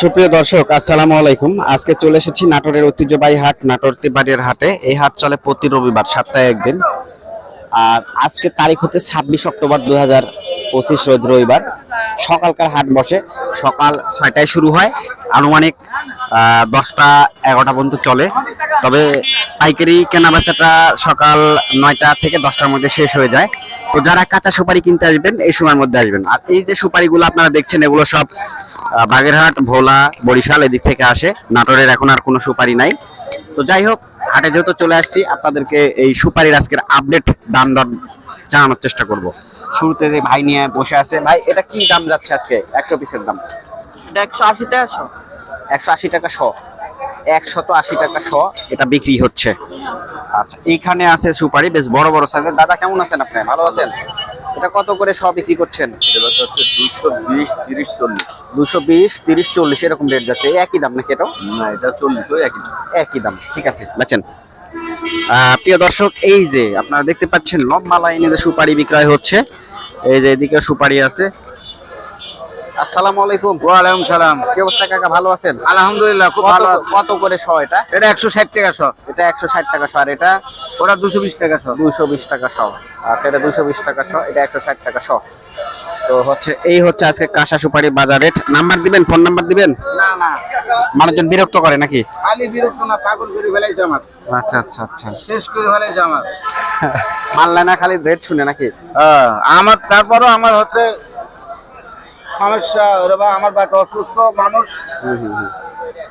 সুপ্রিয় দর্শক, আসসালামু আলাইকুম। আজকে চলে এসেছি নাটোরের ঐতিহ্যবাহী হাট, নাটোর তিবাড়ির হাটে। এই হাট চলে প্রতি রবিবার, সপ্তাহে একদিন। আর আজকে তারিখ হচ্ছে ছাব্বিশ অক্টোবর দু হাজার পঁচিশ, রোজ রবিবার। সকালকার হাট বসে। সকাল ছয়টায় শুরু হয়। আনুমানিক দশটা এগারোটা পর্যন্ত চলে। তবে পাইকারি কেনাবেচাটা সকাল নয়টা থেকে দশটার মধ্যে শেষ হয়ে যায়। তো যারা কাঁচা সুপারি কিনতে আসবেন, এই সময়ের মধ্যে আসবেন। আর এই যে সুপারিগুলো আপনারা দেখছেন, এগুলো সব বাগেরহাট, ভোলা, বরিশাল এদিক থেকে আসে। নাটোরের এখন আর কোনো সুপারি নাই। তো যাই হোক, হাটে যেহেতু চলে আসছি, আপনাদেরকে এই সুপারির আজকের আপডেট দাম দর জানানোর চেষ্টা করব। শুরুতে যে ভাই নিয়ে বসে আছে ভাই এটা কি দাম যাচ্ছে আজকে? একশো পিসের দাম। এটা একশো আশি টাকা শো। একশো আশি টাকা শ। একশত আশি টাকা শ এটা বিক্রি হচ্ছে। আচ্ছা এইখানে আছে সুপারি বেশ বড় বড় সাইজের দাদা কেমন আছেন আপনি? ভালো আছেন? এটা কত করে শ বিক্রি করছেন? এবার হচ্ছে দুশো বিশ তিরিশ চল্লিশ। দুশো বিশ তিরিশ চল্লিশ এরকম রেট যাচ্ছে। একই দাম নাকি এটাও? না এটা চল্লিশ একই একই দাম ঠিক আছে। বেচেন। প্রিয় দর্শক এই যে আপনারা দেখতে পাচ্ছেন লম্বা লাইনে যে সুপারি বিক্রয় হচ্ছে এই যে এদিকে সুপারি আছে। আসসালামু আলাইকুম। ওয়ালাইকুম সালাম। কি অবস্থা কাকা ভালো আছেন? আলহামদুলিল্লাহ খুব ভালো কত করে শ এটা? এটা একশো ষাট টাকা শো। এটা একশো ষাট টাকা শ আর এটা? ওরা দুশো বিশ টাকা শো। দুশো বিশ টাকা শ। আচ্ছা এটা দুশো বিশ টাকা শ এটা একশো ষাট টাকা শ। তো হচ্ছে এই হচ্ছে আজকে কাঁসা সুপারি বাজার রেট। নাম্বার দিবেন? ফোন নাম্বার দিবেন? না না। মানুষজন বিরক্ত করে নাকি? খালি বিরক্ত না পাগল করে ফেলাই জামাত আচ্ছা আচ্ছা আচ্ছা। শেষ করে ফেলাই জামাত। মানলে না খালি রেট শুনে নাকি? আমার তারপরও আমার হচ্ছে সমস্যা বা আমার বাট অসুস্থ মানুষ। হুম, হুম, হুম।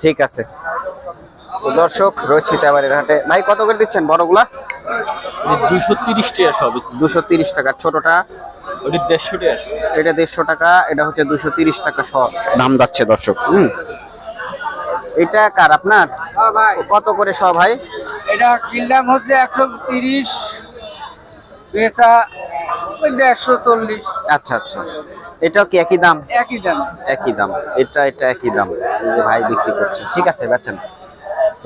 ঠিক আছে। তো দর্শক রয়েছে সীতাবাড়ির হাটে। ভাই কত করে দিচ্ছেন বড়গুলা? দুশো তিরিশ টাকা সব দুশো তিরিশ টাকা। ছোটটা? ওটি দেড়শো টাকা। এটা দেড়শো টাকা এটা হচ্ছে দুশো তিরিশ টাকা সহ দাম যাচ্ছে দর্শক। হুম। এটা কার আপনার? কত করে সব ভাই? এটা কিনলাম হচ্ছে একশো তিরিশ ওই দেড়শো চল্লিশ। আচ্ছা আচ্ছা। এটাও কি একই দাম? একই দাম। একই দাম। এটা এটা একই দাম। এই যে ভাই বিক্রি করছে। ঠিক আছে বেচেন।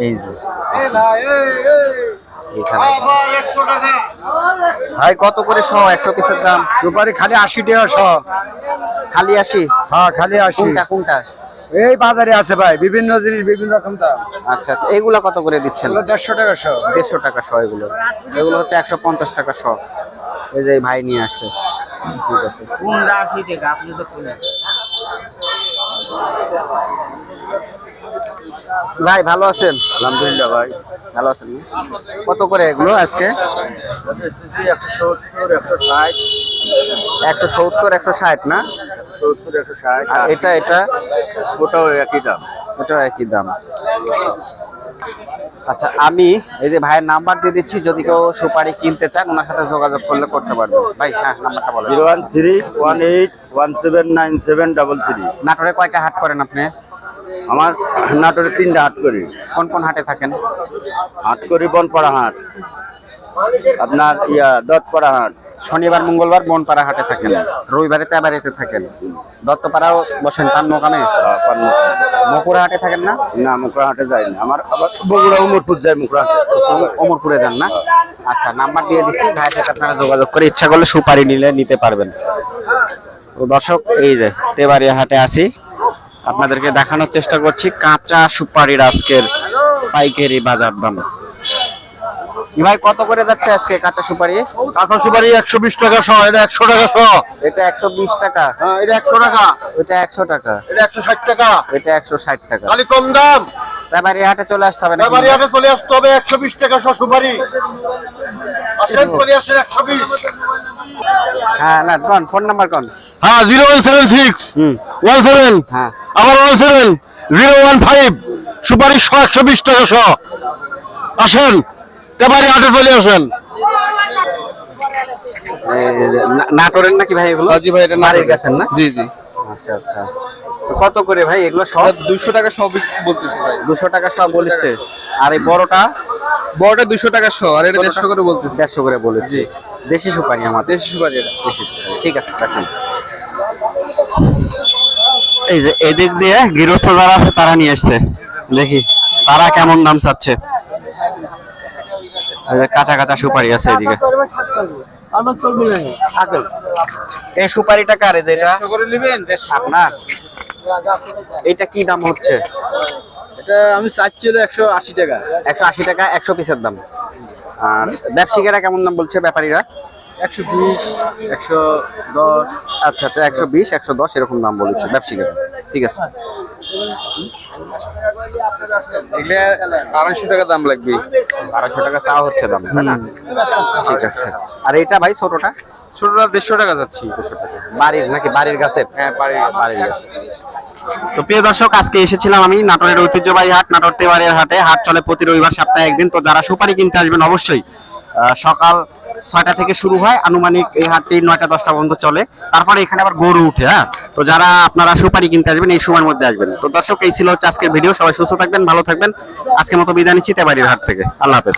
এই যে ভাই কত করে সহ? একশো পিসের দাম? সুপারি খালি আশি টাকা শো খালি আশি? হ্যাঁ খালি আশি। কোনটা কোনটা? এই বাজারে আছে ভাই বিভিন্ন জিনিস বিভিন্ন রকম দাম। আচ্ছা আচ্ছা এগুলা কত করে দিচ্ছেন? দেড়শো টাকা শো। দেড়শো টাকা শ এগুলো। এগুলো হচ্ছে একশো পঞ্চাশ টাকা শ। এই যে এই ভাই নিয়ে আসছে। ঠিক আছে। ভাই ভালো আছেন? আলহামদুলিল্লাহ ভাই। ভালো আছেন কত করে এগুলো আজকে? একশো সত্তর একশো ষাট। একশো সত্তর একশো ষাট না? সত্তর একশো ষাট এটা এটা? ওটাও একই দাম। এটাও একই দাম। আচ্ছা আমি এই যে ভাইয়ের নাম্বার দিয়ে দিচ্ছি যদি কেউ সুপারি কিনতে চান ওনার সাথে যোগাযোগ করলে করতে পারবেন ভাই হ্যাঁ নাম্বারটা বলেন। Zero one three one eight one seven nine seven double three. নাটোরে কয়টা হাট করেন আপনি? আমার নাটোরে তিনটা হাট করি। কোন কোন হাটে থাকেন? হাট করি বনপাড়া হাট। আপনার ইয়া দত্তপাড়া হাট। শনিবার মঙ্গলবার মনপাড়া হাটে থাকেন। রবিবারে তেবারিতে থাকেন। দত্তপাড়াও বসেন তার মোকামে মকুড়া হাটে থাকেন না? না মুখরা হাটে যাই না। আমার আবার বগুড়া উমরপুর যাই হাটে অম- অমরপুরে যান না? আচ্ছা নাম্বার দিয়ে দিচ্ছি। ভাইয়ের সাথে আপনারা যোগাযোগ করে ইচ্ছা করলে সুপারি নিলে নিতে পারবেন। তো দর্শক এই যে তেবাড়িয়া হাটে আসি আপনাদেরকে দেখানোর চেষ্টা করছি কাঁচা সুপারির আজকের পাইকারি বাজার দাম। ভাই কত করে যাচ্ছে আজকে কাঁচা সুপারি? কাঁচা সুপারি একশো বিশ টাকা শ এটা একশো টাকা শ এটা একশো বিশ টাকা। হ্যাঁ এটা একশো টাকা। এটা একশো টাকা। এটা একশো ষাট টাকা। এটা একশো ষাট টাকা। খালি কম দাম। তেবাড়িয়া হাটে চলে আসতে হবে? হাটে চলে আসতে হবে একশো বিশ টাকা শ সুপারি। আসেন চলে আসেন একশো বিশ। হ্যাঁ না কোন? ফোন নাম্বার কোন? হ্যাঁ জিরো ওয়ান সেভেন সিক্স। হুম। One seven. হ্যাঁ। আবার one seven. Zero one five. সুপারিশ শ একশো বিশ টাকা আসেন। এবারে হাটে চলে আসেন। নাটোরের নাকি ভাই এগুলো? জি ভাই, এটা বাড়ির গেছেন না? জি জি। আচ্ছা আচ্ছা। কত করে ভাই এগুলো সব? দুশো টাকা সব বলতেছি ভাই। দুশো টাকা সব বলেছে। আর এই বড়টা? বড়টা দুশো টাকা আর এটা দেড়শো করে বলতেছি। দেড়শো করে বলেছে। দেশি সুপারি আমাদের। দেশি সুপারি এটা। দেশি সুপারি। ঠিক আছে রাখুন। এই যে এদিক দিয়ে গৃহস্থ যারা আছে তারা নিয়ে আসছে। দেখি তারা কেমন দাম চাচ্ছে? কাঁচা কাঁচা সুপারি আছে এদিকে। এই সুপারিটা কার এই যে এটা? করে নেবেন আপনার? এটা কি দাম হচ্ছে? এটা আমি চাচ্ছি হলো একশো আশি টাকা। একশো আশি টাকা একশো পিসের দাম। আর ব্যবসায়ীরা কেমন দাম বলছে ব্যাপারীরা? একশো বিশ একশো দশ। আচ্ছা আচ্ছা একশো বিশ একশো দশ এরকম দাম বলেছে ব্যবসায়ীরা। ঠিক আছে। এগুলো আড়াইশো টাকা দাম লাগবে। আড়াইশো টাকা চাওয়া হচ্ছে দাম ঠিক আছে। আর এটা ভাই ছোটটা? ছোটটা দেড়শো টাকা যাচ্ছি। বাড়ির নাকি? বাড়ির গাছের? হ্যাঁ বাড়ির। বাড়ির গাছে তো প্রিয় দর্শক আজকে এসেছিলাম আমি নাটোরের ঐতিহ্যবাহী হাট নাটোর তেবারের হাটে। হাট চলে প্রতি রবিবার সপ্তাহে একদিন। তো যারা সুপারি কিনতে আসবেন অবশ্যই সকাল ছয়টা থেকে শুরু হয়, আনুমানিক এই হাটটি নয়টা, দশটা পর্যন্ত চলে। তারপরে এখানে আবার গরু উঠে হ্যাঁ? তো যারা আপনারা সুপারি কিনতে আসবেন, এই সময়ের মধ্যে আসবেন। তো দর্শক, এই ছিল হচ্ছে আজকের ভিডিও। সবাই সুস্থ থাকবেন, ভালো থাকবেন। আজকের মতো বিদায় নিচ্ছি, তেবাড়ির হাট থেকে। আল্লাহ হাফেজ।